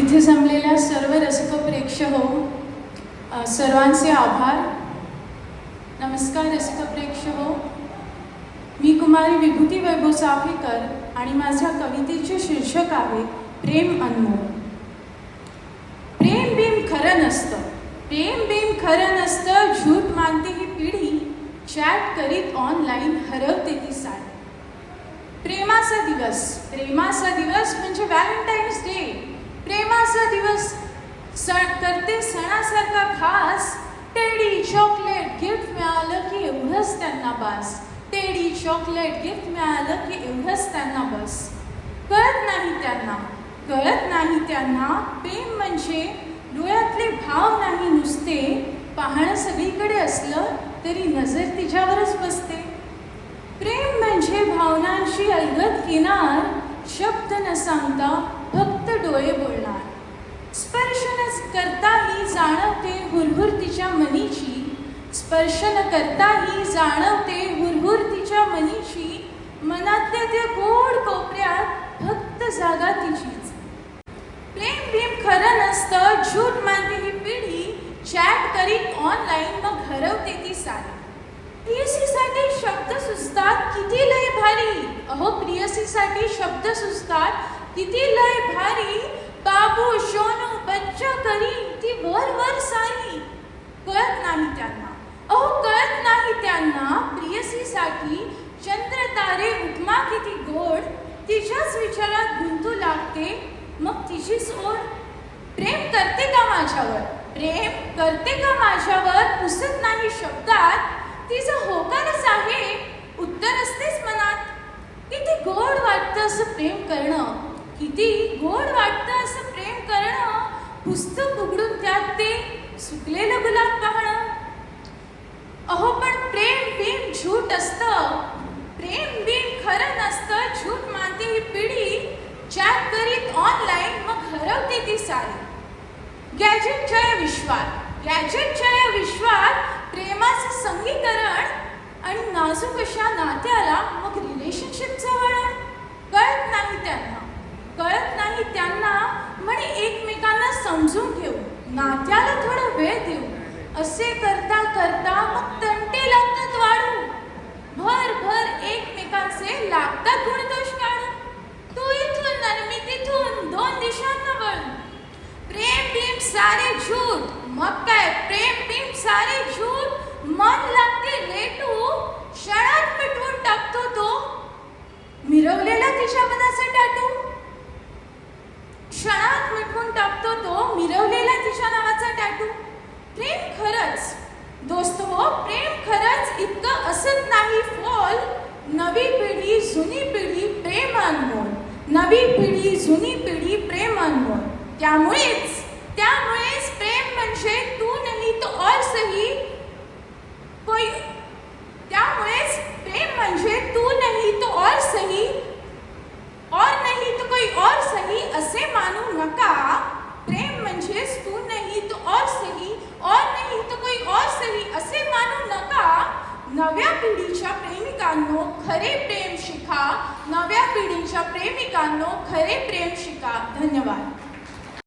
इथे जमलेल्या सर्व रसिक प्रेक्षक हो सर्वांचे आभार. नमस्कार रसिक प्रेक्षक हो. मी कुमारी विभूती वैभव चाफेकर आणि माझ्या कवितेचे शीर्षक आहे प्रेम अनमोल. प्रेम बीम खरं नसतं. प्रेम बीम खरं नसतं. झूट मानते ही पिढी. चॅट करीत ऑनलाईन हरवते ती साडी. प्रेमाचा दिवस. प्रेमाचा दिवस म्हणजे व्हॅलेंटाईन्स डे. प्रेमाचा दिवस. सण करते सणासारखा खास. टेडी चॉकलेट गिफ्ट मिळालं की एवढंच त्यांना बास. टेडी चॉकलेट गिफ्ट मिळालं की एवढंच त्यांना बस. कळत नाही त्यांना. कळत नाही त्यांना. प्रेम म्हणजे डोळ्यातले भाव नाही नुसते. पाहणं सगळीकडे असलं तरी नजर तिच्यावरच बसते. प्रेम म्हणजे भावनांशी अलगद किनार शब्द न सांगता फक्त डोळे बोलणार. स्पर्श न करताही जाणवते हुरहुर तिच्या मनीची स्पर्श न करताही जाणवते हुरहुर तिच्या मनीची मनातल्या त्या गोड कोपऱ्यात फक्त जागा तिचीच. प्रेम भीम खरं नसतं झूट मानते ही पिढी. चॅट करीत ऑनलाईन मग हरवते ती सारी. प्रियसीसाठी शब्द सुचतात किती लय भारी. अहो प्रियसीसाठी शब्द सुचतात किती लय भारी बाबू शोनू बच्चा करी ती वर वर सारी. कळत नाही त्यांना. अहो कळत नाही त्यांना प्रियसीसाठी चंद्र तारे उपमा किती गोड. तिच्याच विचारात गुंतू लागते मग तिचीच ओढ प्रेम करते का माझ्यावर? प्रेम करते का माझ्यावर? पुसत नाही शब्दात. तिचं होकारच आहे उत्तर असतेच मनात. किती गोड वाटतं असं प्रेम करणं. किती गोड वाटतं असं प्रेम करणं पुस्तक उघडून त्यात ते सुकलेलं गुलाब पाहणं. अहो पण प्रेम बिम झूट असतं. प्रेम बिम खरं नसतं झूट मानते ही पिढी. चॅट करीत ऑनलाईन मग हरवते ती सारी. गॅजेटच्या या विश्वात गॅजेटच्या या विश्वात प्रेमाचं संगीकरण आणि नाजूक अशा नात्याला मग रिलेशनशिपचं वळण कळत नाही त्यांना कळत नाही त्यांना म्हणे एकमेकांना समजून घेऊ नात्याला थोडा वेळ देऊ. असे करता करता मग तंटे लागतात वाढू. भर भर एकमेकांचे लागतात गुणदोष काढू. तू इथून आणि मी तिथून दोन दिशांना वळू. प्रेम भीम सारे झूट मग काय? प्रेम भीम सारे झूट मन लागते रेटू क्षणात मिटवून टाकतो तो. मिरवलेला तिच्या मनाचा टाटू क्षणात मिटवून टाकतो तो मिरवले तिच्या नावाचा टाटू प्रेम खरंच दोस्त हो प्रेम खरंच इतकं असत नाही फॉल नवी पिढी जुनी पिढी प्रेम अनमोल नवी पिढी जुनी पिढी प्रेम अनमोल त्यामुळेच त्यामुळेच प्रेम म्हणजे तू नाही तो और सही. कोई त्यामुळेच प्रेम म्हणजे तू नाही तो और सही. और नाही तो कोई और सही असे मानू नका. प्रेम म्हणजेच तू नाही तो और सही. और नाही तो कोई और सही असे मानू नका. नव्या पिढीच्या प्रेम प्रेमिकांनो खरे प्रेम शिका. नव्या पिढीच्या प्रेमिकांनो खरे प्रेम शिका. धन्यवाद.